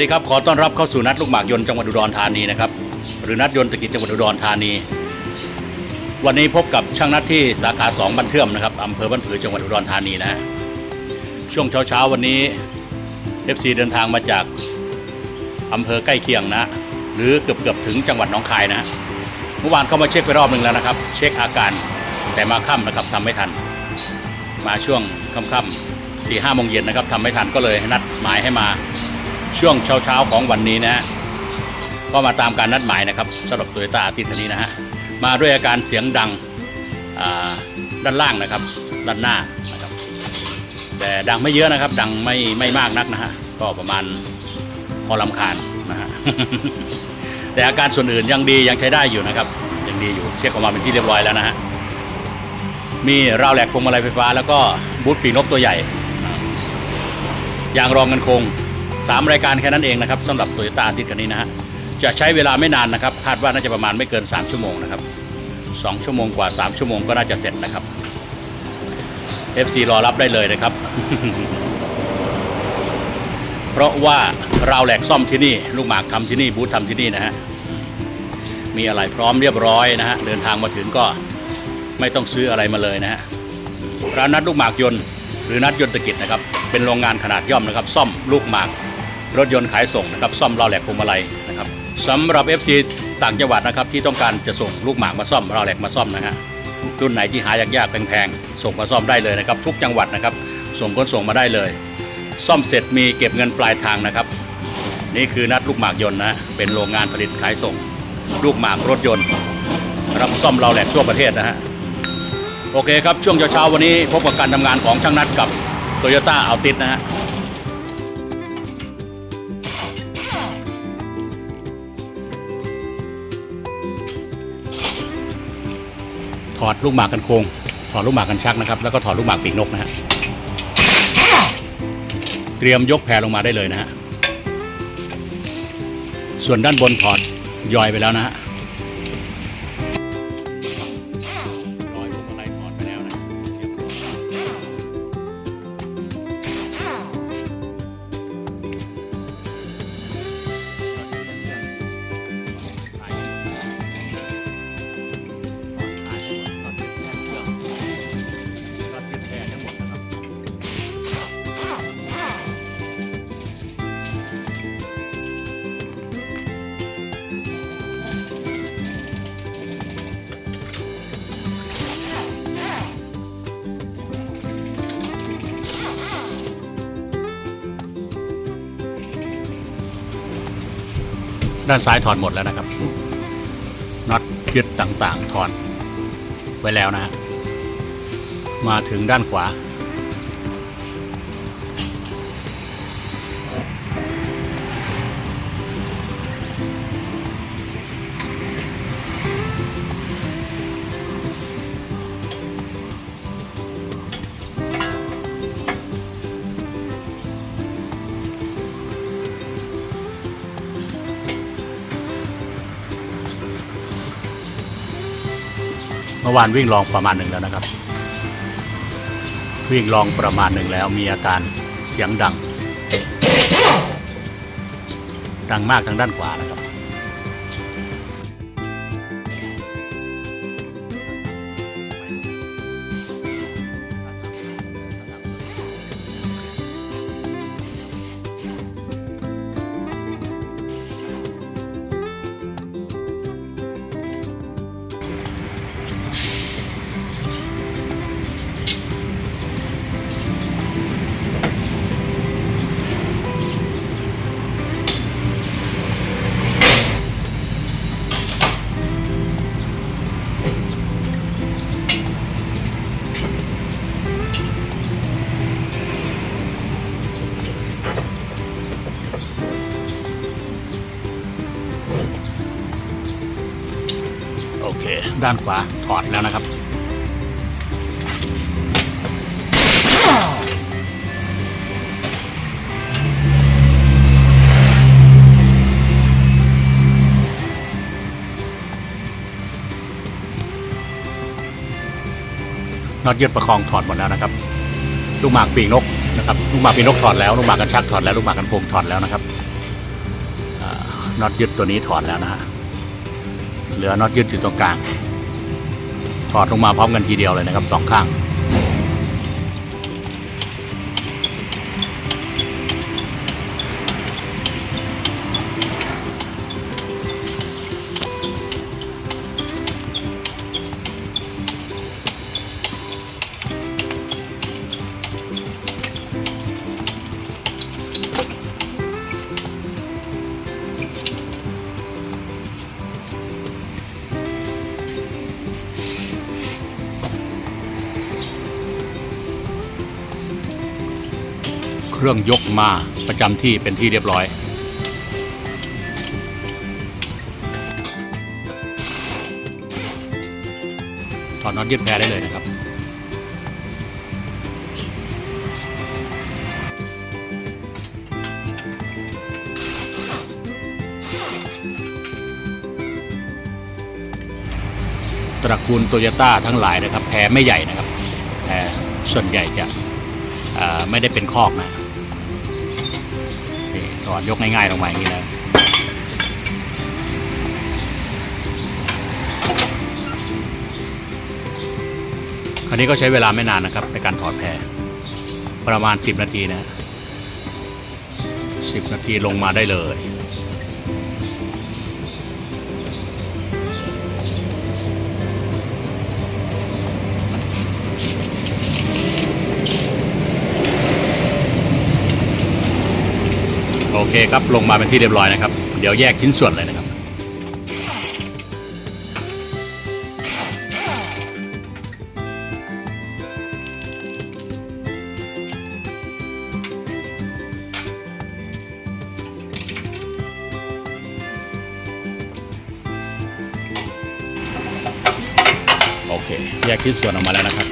ดีครับ ขอต้อนรับเข้าสู่นัดลูกหมากยนต์จังหวัดอุดรธานีนะครับหรือนัดยนต์ตะกิจจังหวัดอุดรธานี วันนี้พบกับช่างนัดที่สาขา2บันเทื่อมนะครับอำเภอบ้านผือจังหวัดอุดรธานีนะช่วงเช้าๆวันนี้เอฟซีเดินทางมาจากอำเภอใกล้เคียงนะ หรือเกือบๆถึงจังหวัดหนองคายนะฮะเมื่อวานเข้ามาเช็คไปรอบหนึ่งแล้วนะครับ เช็คอาการแต่มาค่ำนะครับทำไม่ทัน มาช่วงค่ำๆสี่ห้าโมงเย็นนะครับทำไม่ทันก็เลยนัดหมายให้มา ช่วงเช้าๆของวันนี้นะฮะก็มาตามการนัดหมายนะครับสำหรับโตโยต้าอาทิตย์นี้นะฮะมาด้วยอาการเสียงดังด้านล่างนะครับ ด้านหน้านะครับแต่ดังไม่เยอะนะครับ ดังไม่ไม่มากนักนะฮะก็ประมาณพอลำคาญนะฮะแต่อาการส่วนอื่นยังดียังใช้ได้อยู่นะครับยังดีอยู่เช็คออกมาเป็นที่เรียบร้อยแล้วนะฮะมีราวแหลกพวงมาลัยไฟฟ้า แล้วก็บูทปีนกตัวใหญ่ยางรองกันโคง สามรายการแค่นั้นเองนะครับสำหรับโตโยต้าอาทิตย์คันนี้นะฮะจะใช้เวลาไม่นานนะครับคาดว่าน่าจะประมาณไม่เกิน 3 ชั่วโมงนะครับ2ชั่วโมงกว่า 3 ชั่วโมงก็น่าจะเสร็จนะครับ FC รอรับได้เลยนะครับ เพราะว่าราวแหลกซ่อมที่นี่ ลูกหมากทำที่นี่บูธทำที่นี่นะฮะมีอะไรพร้อมเรียบร้อยนะฮะเดินทางมาถึงก็ไม่ต้องซื้ออะไรมาเลยนะฮะร้านนัดลูกหมากยนต์ หรือนัดยนต์ตะกิจนะครับ เป็นโรงงานขนาดย่อมนะครับ ซ่อมลูกหมาก รถยนต์ขายส่งนะครับซ่อมราวแหลกพวงมาลัยนะครับสำหรับ FC ต่างจังหวัดนะครับที่ต้องการจะส่งลูกหมากมาซ่อมราวแหลกมาซ่อมนะฮะรุ่นไหนที่หายากๆแพงๆส่งมาซ่อมได้เลยนะครับ ทุกจังหวัดนะครับ ส่งคนส่งมาได้เลย ซ่อมเสร็จมีเก็บเงินปลายทางนะครับ นี่คือนัดลูกหมากยนต์นะเป็นโรงงานผลิตขายส่ง ลูกหมากรถยนต์ รับซ่อมราวแหลกทั่วประเทศนะฮะโอเคครับช่วงเช้าๆวันนี้พบกับการทำงานของช่างนัดกับโตโยต้าอัลติสนะฮะ ถอดลูกหมากกันโคงถอดลูกหมากกันชักนะครับ แล้วก็ถอดลูกหมากปีกนกนะฮะเตรียมยกแพรลงมาได้เลยนะฮะส่วนด้านบนถอดยอยไปแล้วนะฮะ ด้านซ้ายถอดหมดแล้วนะครับน็อตยึดต่างๆถอดไว้แล้วนะฮะมาถึงด้านขวา มื่อวานวิ่งลองประมาณหนึ่งแล้วนะครับ วิ่งลองประมาณหนึ่งแล้วมีอาการเสียงดัง ดังมากทางด้านขวานะครับ ด้านขวาถอดแล้วนะครับ น็อตยึดประคองถอดหมดแล้วนะครับ ลูกหมากปีกนกนะครับ ลูกหมากปีกนกถอดแล้ว ลูกหมากกันชักถอดแล้ว ลูกหมากกันโคงถอดแล้วนะครับน็อตยึดตัวนี้ถอดแล้วนะฮะ เหลือน็อตยึดอยู่ตรงกลาง ถอดลงมาพร้อมกันทีเดียวเลยนะครับสองข้าง เครื่องยกมาประจำที่เป็นที่เรียบร้อย ถอดน็อตยึดแพรได้เลยนะครับตระกูลโตโยต้าทั้งหลายนะครับแพรไม่ใหญ่นะครับแพรส่วนใหญ่จะไม่ได้เป็นคอกนะ ก่อนยกง่ายๆลงมาอย่างนี้แล้วคราวนี้ก็ใช้เวลาไม่นานนะครับ ในการถอดแพรประมาณ 10 นาทีนะ 10 นาทีลงมาได้เลย เคครับลงมาเป็นที่เรียบร้อยนะครับ เดี๋ยวแยกชิ้นส่วนเลยนะครับ โอเค แยกชิ้นส่วนออกมาแล้วนะครับ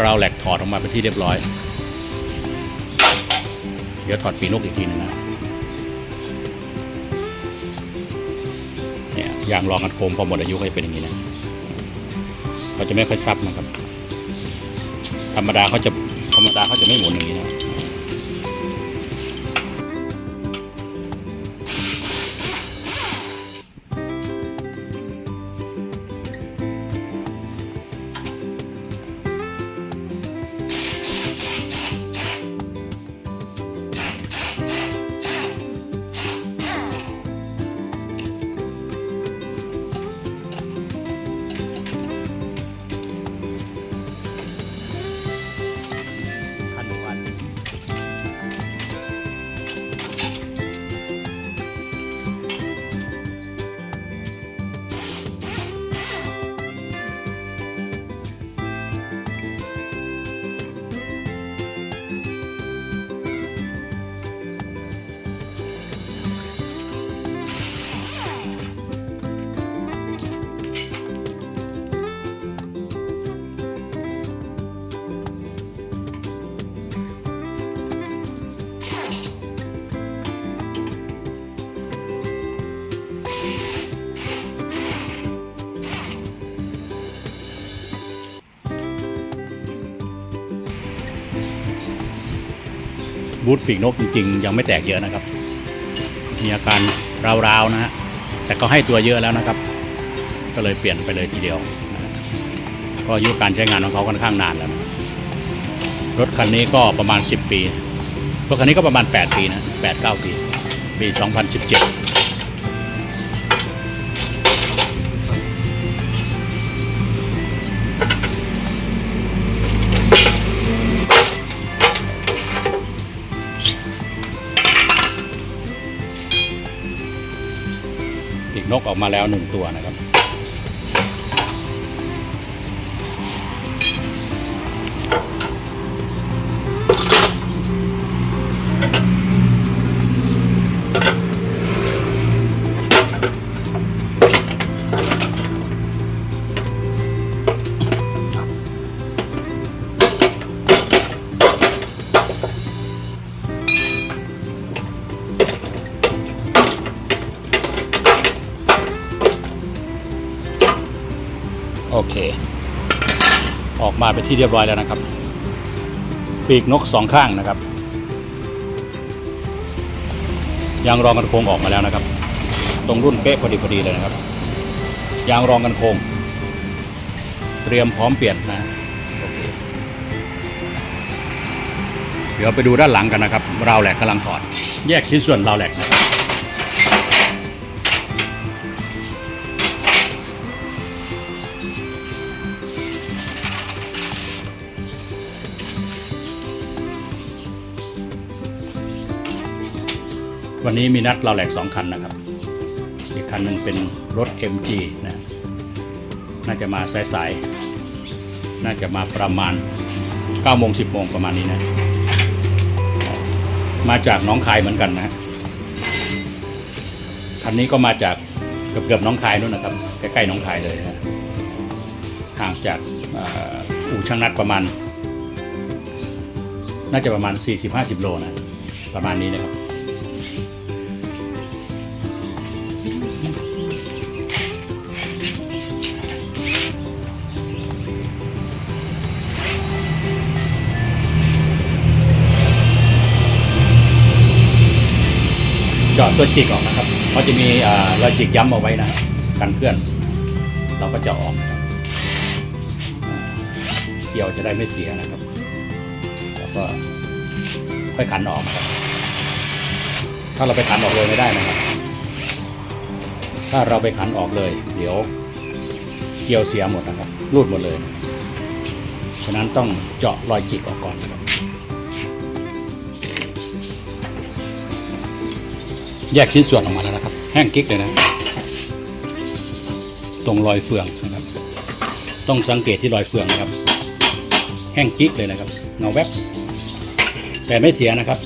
เราแหลกถอดออกมาเป็นที่เรียบร้อย ดี๋ยวถอดปีนกอีกทีนึงนะเนี่ยยางรองกัดโคมพอหมดอายุก็จะเป็นอย่างนี้นะเขาจะไม่ค่อยซับนะครับ ธรรมดาเขาจะธรรมดาเขาจะไม่หมุนอย่างนี้นะ บูธปีกนกจริง ๆ ยังไม่แตกเยอะนะครับ มีอาการราวๆนะฮะแต่ก็ให้ตัวเยอะแล้วนะครับ ก็เลยเปลี่ยนไปเลยทีเดียว ก็อายุการใช้งานของเขาค่อนข้างนานแล้วนะครับรถคันนี้ก็ประมาณ 10 ปีรถคันนี้ก็ประมาณ 8 ปีนะ8-9 ปี ปี 2017 ออกมาแล้วหนึ่งตัวนะครับ ที่เรียบร้อยแล้วนะครับ ปีกนกสองข้างนะครับ ยางรองกันโค้งออกมาแล้วนะครับ ตรงรุ่นเป๊ะพอดีพอดีเลยนะครับ ยางรองกันโค้งเตรียมพร้อมเปลี่ยนนะเคเดี๋ยวไปดูด้านหลังกันนะครับราวแหลกกำลังถอด แยกชิ้นส่วนราวแหลกนะครับ วันนี้มีนัดเราแหลกสองคันนะครับ อีกคันหนึ่งเป็นรถ MG นะน่าจะมาสายๆน่าจะมาประมาณ9โมง10โมงประมาณนี้นะ มาจากน้องคายเหมือนกันนะคันนี้ก็มาจากเกือบๆน้องคายนู่นนะครับ ใกล้ๆน้องคายเลยนะห่างจากอู่ช่างนัดประมาณ น่าจะประมาณ 40-50 โลนะ ประมาณนี้นะครับาะตัวจิกออกนะครับเขาจะมีรอยจิกย้ำเอาไว้นะกันเพื่อน เราก็จะออกเกี่ยวจะได้ไม่เสียนะครับ แล้วก็ค่อยขันออกครับ ถ้าเราไปขันออกเลยไม่ได้นะครับ ถ้าเราไปขันออกเลย เดี๋ยวเกี่ยวเสียหมดนะครับรูดหมดเลย ฉะนั้นต้องเจาะรอยจิกออกก่อนครับ แยกชิ้นส่วนออกมาแล้วนะครับ แห้งกิ๊กเลยนะ ตรงรอยเฟืองนะครับ ต้องสังเกตที่รอยเฟืองนะครับ แห้งกิ๊กเลยนะครับเงาแวบแต่ไม่เสียนะครับ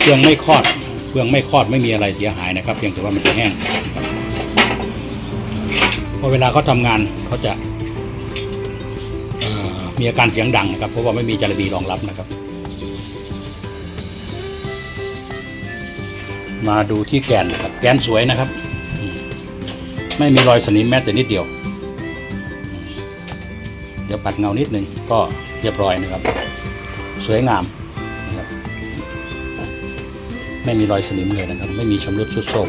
เฟืองไม่คลอดเฟืองไม่คลอดไม่มีอะไรเสียหายนะครับ เพียงแต่ว่ามันจะแห้งพอเวลาเขาทำงานเขาจะมีอาการเสียงดังนะครับ เพราะว่าไม่มีจารบีรองรับนะครับ มาดูที่แกนนะครับ แกนสวยนะครับ ไม่มีรอยสนิมแม้แต่นิดเดียว เดี๋ยวปัดเงานิดนึงก็เรียบร้อยนะครับ สวยงามนะครับ ไม่มีรอยสนิมเลยนะครับ ไม่มีชำรุดทรุดโทรม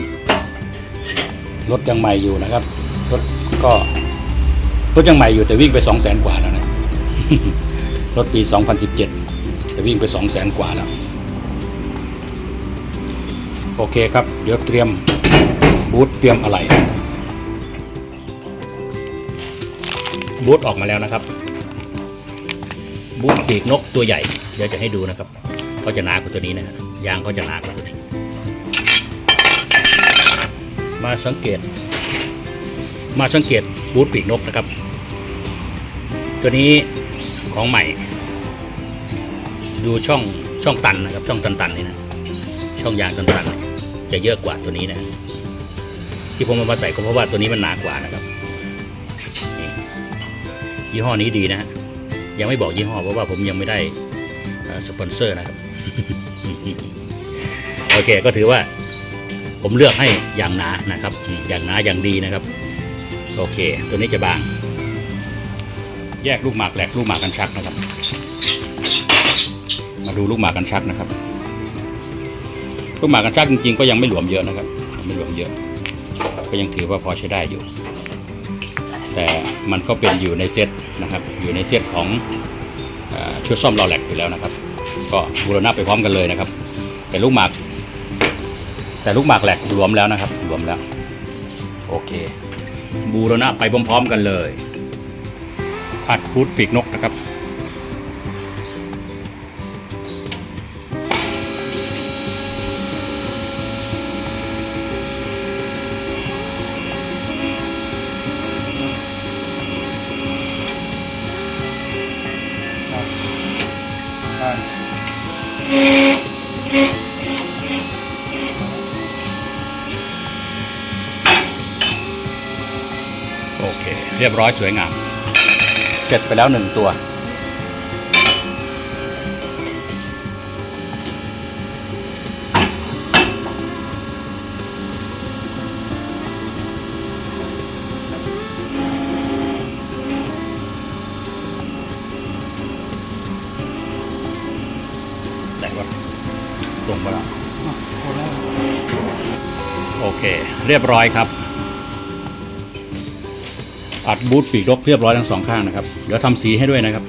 รถยังใหม่อยู่นะครับรถก็รถยังใหม่อยู่แต่วิ่งไป2 0 0แสนกว่าแล้วนะรถปี 2017 แต่วิ่งไป2 0 0แสนกว่าแล้ว โอเคครับ เดี๋ยวเตรียมบูธเตรียมอะไรบูธออกมาแล้วนะครับบูธปีกนกตัวใหญ่ เดี๋ยวจะให้ดูนะครับเขาจะหนากว่าตัวนี้นะฮะยางเขาจะหนากว่าตัวนี้ มาสังเกต มาสังเกตบูธปีกนกนะครับ ตัวนี้ของใหม่ ดูช่องช่องตันนะครับ ช่องตันๆนี่นะช่องยางตันๆ จะเยอะกว่าตัวนี้นะ ที่ผมเอามาใส่ก็เพราะว่าตัวนี้มันหนากว่านะครับยี่ห้อนี้ดีนะฮะยังไม่บอกยี่ห้อเพราะว่าผมยังไม่ได้สปอนเซอร์นะครับ โอเคก็ถือว่าผมเลือกให้อย่างหนานะครับ อย่างหนาอย่างดีนะครับ โอเค ตัวนี้จะบาง แยกลูกหมากแหลกลูกหมากกันชักนะครับ มาดูลูกหมากกันชักนะครับ ลูกหมากกันชักจริงๆ ก็ยังไม่หลวมเยอะนะครับไม่หลวมเยอะ ก็ยังถือว่าพอใช้ได้อยู่ แต่มันก็เป็นอยู่ในเซตนะครับ อยู่ในเซตของอชุดซ่อมรอแลกอยู่แล้วนะครับ ก็บูรณะไปพร้อมกันเลยนะครับ แต่ลูกหมาก แต่ลูกหมากแหลกหลวมแล้วนะครับหลวมแล้วโอเค บูรณะไปพร้อมๆกันเลยอัดพุทปีกนกนะครับ เคเรียบร้อยสวยงาม เสร็จไปแล้วหนึ่งตัว แต่ว่าตรงไปแล้วหมดแล้วเค เรียบร้อยครับ อัดบูทปีกนกเรียบร้อยทั้งสองข้างนะครับ เดี๋ยวทำสีให้ด้วยนะครับ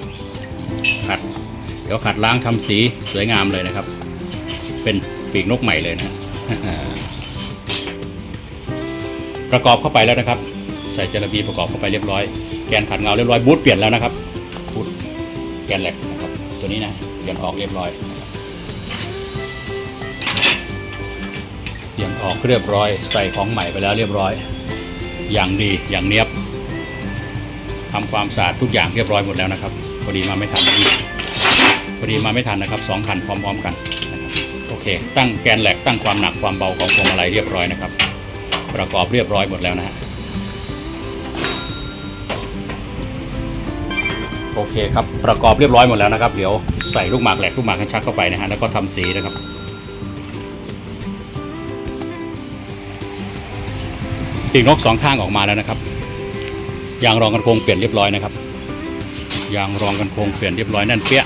ขัดเดี๋ยวขัดล้างทำสีสวยงามเลยนะครับ เป็นปีกนกใหม่เลยนะประกอบเข้าไปแล้วนะครับ ใส่จระบีประกอบเข้าไปเรียบร้อย แกนขัดเงาเรียบร้อยบูทเปลี่ยนแล้วนะครับบูทแกนแหลกนะครับ ตัวนี้นะเปลี่ยนออกเรียบร้อยเปลี่ยนออกเรียบร้อย ใส่ของใหม่ไปแล้วเรียบร้อย อย่างดีอย่างเนียบ ทำความสะอาดทุกอย่างเรียบร้อยหมดแล้วนะครับพอดีมาไม่ทันพอดีมาไม่ทันนะครับสองคันพร้อมๆกันนะครับโอเค ตั้งแกนแหลกตั้งความหนักความเบาของพวงมาลัยเรียบร้อยนะครับ ประกอบเรียบร้อยหมดแล้วนะฮะโอเคครับประกอบเรียบร้อยหมดแล้วนะครับ เดี๋ยวใส่ลูกหมากแหลกลูกหมากกันชักเข้าไปนะฮะแล้วก็ทำสีนะครับปีกนกสองข้างออกมาแล้วนะครับ ยางรองกันโคงเปลี่ยนเรียบร้อยนะครับยางรองกันโคงเปลี่ยนเรียบร้อยแน่นเปี้ย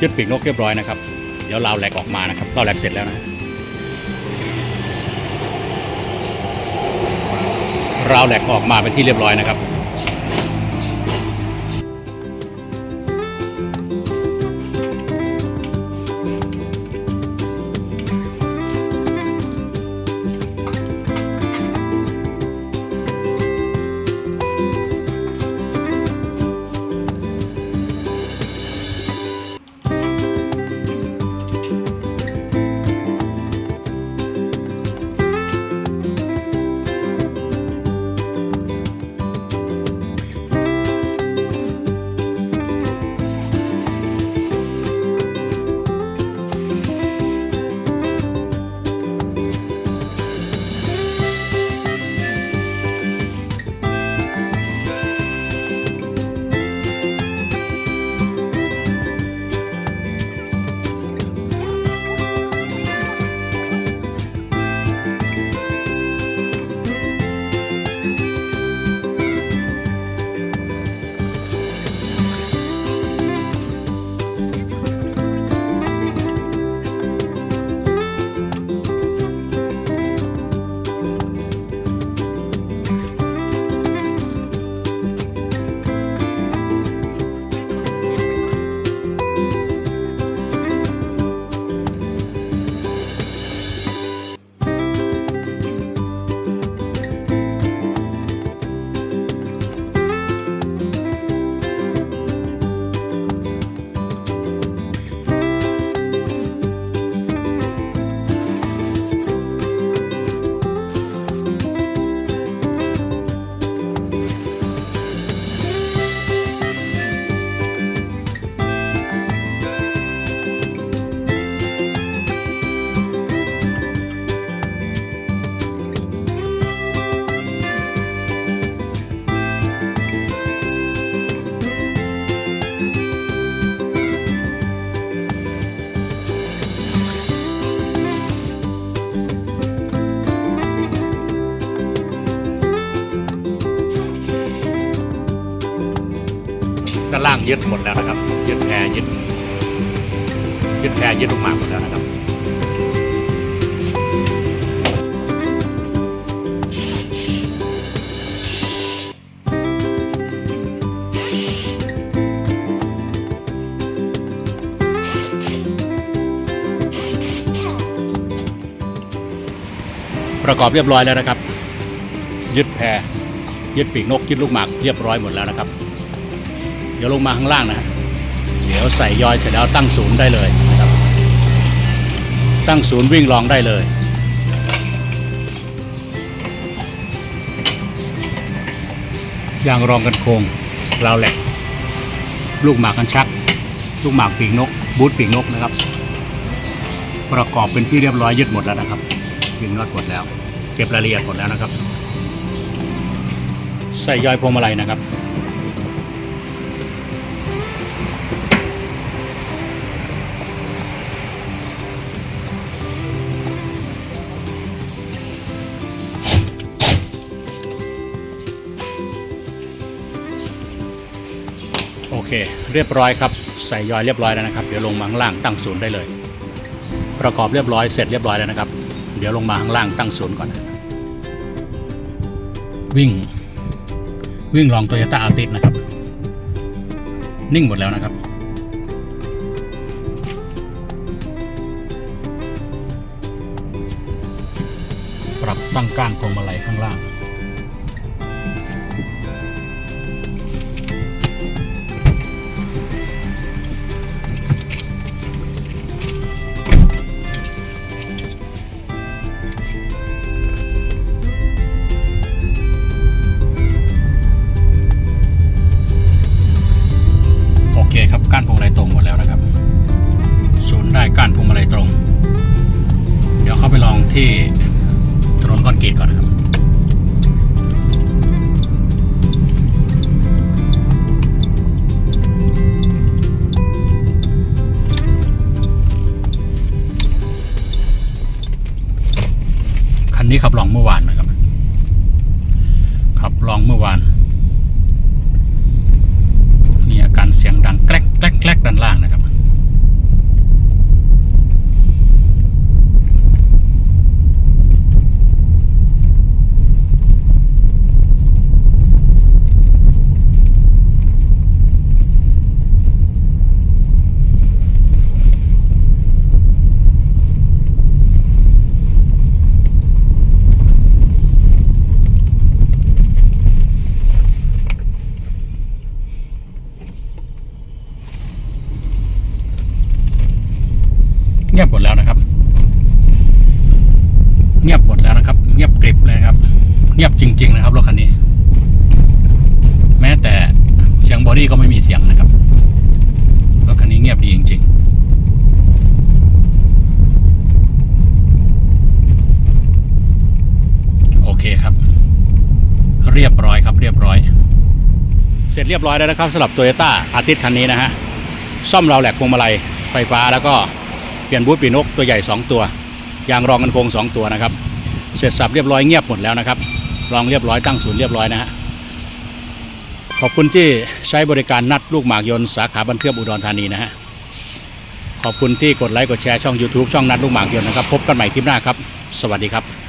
ยึดปีกนกเรียบร้อยนะครับ เดี๋ยวเราแหลกออกมานะครับ เราแหลกเสร็จแล้วนะ เราแหลกออกมาเป็นที่เรียบร้อยนะครับ ยึดหมดแล้วนะครับ ยึดแพรยึดยึดแพรยึดลูกหมากหมดแล้วนะครับประกอบเรียบร้อยแล้วนะครับ ยึดแพรยึดปีกนกยึดลูกหมากเรียบร้อยหมดแล้วนะครับ เดี๋ยวลงมาข้างล่างนะเดี๋ยวใส่ยอยเสร็จแล้วตั้งศูนย์ได้เลยนะครับตั้งศูนย์วิ่งลองได้เลยยางรองกันโคงราวแหลกลูกหมากกันชัก ลูกหมากปีกนก บูธปีกนกนะครับ ประกอบเป็นที่เรียบร้อยยึดหมดแล้วนะครับยิงน็อตหมดแล้ว เก็บรายละเอียดหมดแล้วนะครับ ใส่ยอยพวงมาลัยนะครับ เค เรียบร้อยครับ ใส่ยอยเรียบร้อยแล้วนะครับ เดี๋ยวลงมาข้างล่างตั้งศูนย์ได้เลย ประกอบเรียบร้อยเสร็จเรียบร้อยแล้วนะครับ เดี๋ยวลงมาข้างล่างตั้งศูนย์ก่อน วิ่ง วิ่งลองโตโยต้าอาติสนะครับ นิ่งหมดแล้วนะครับปรับตั้งก้านพวงมาลัยข้างล่าง เรียบร้อยครับเรียบร้อย เสร็จเรียบร้อยแล้วนะครับสำหรับโตโยต้าอาทิตย์คันนี้นะฮะซ่อมเราแหลกพวงมาลัยไฟฟ้าแล้วก็เปลี่ยนบูธปีนกตัวใหญ่ 2 ตัวยางรองกันโคง2 ตัวนะครับ เสร็จสับเรียบร้อยเงียบหมดแล้วนะครับรองเรียบร้อยตั้งศูนย์เรียบร้อยนะฮะขอบคุณที่ใช้บริการนัดลูกหมากยนต์สาขาบันเทือมอุดรธานีนะฮะขอบคุณที่กดไลค์กดแชร์ช่อง YouTube ช่องนัดลูกหมากยนต์นะครับ พบกันใหม่คลิปหน้าครับ สวัสดีครับ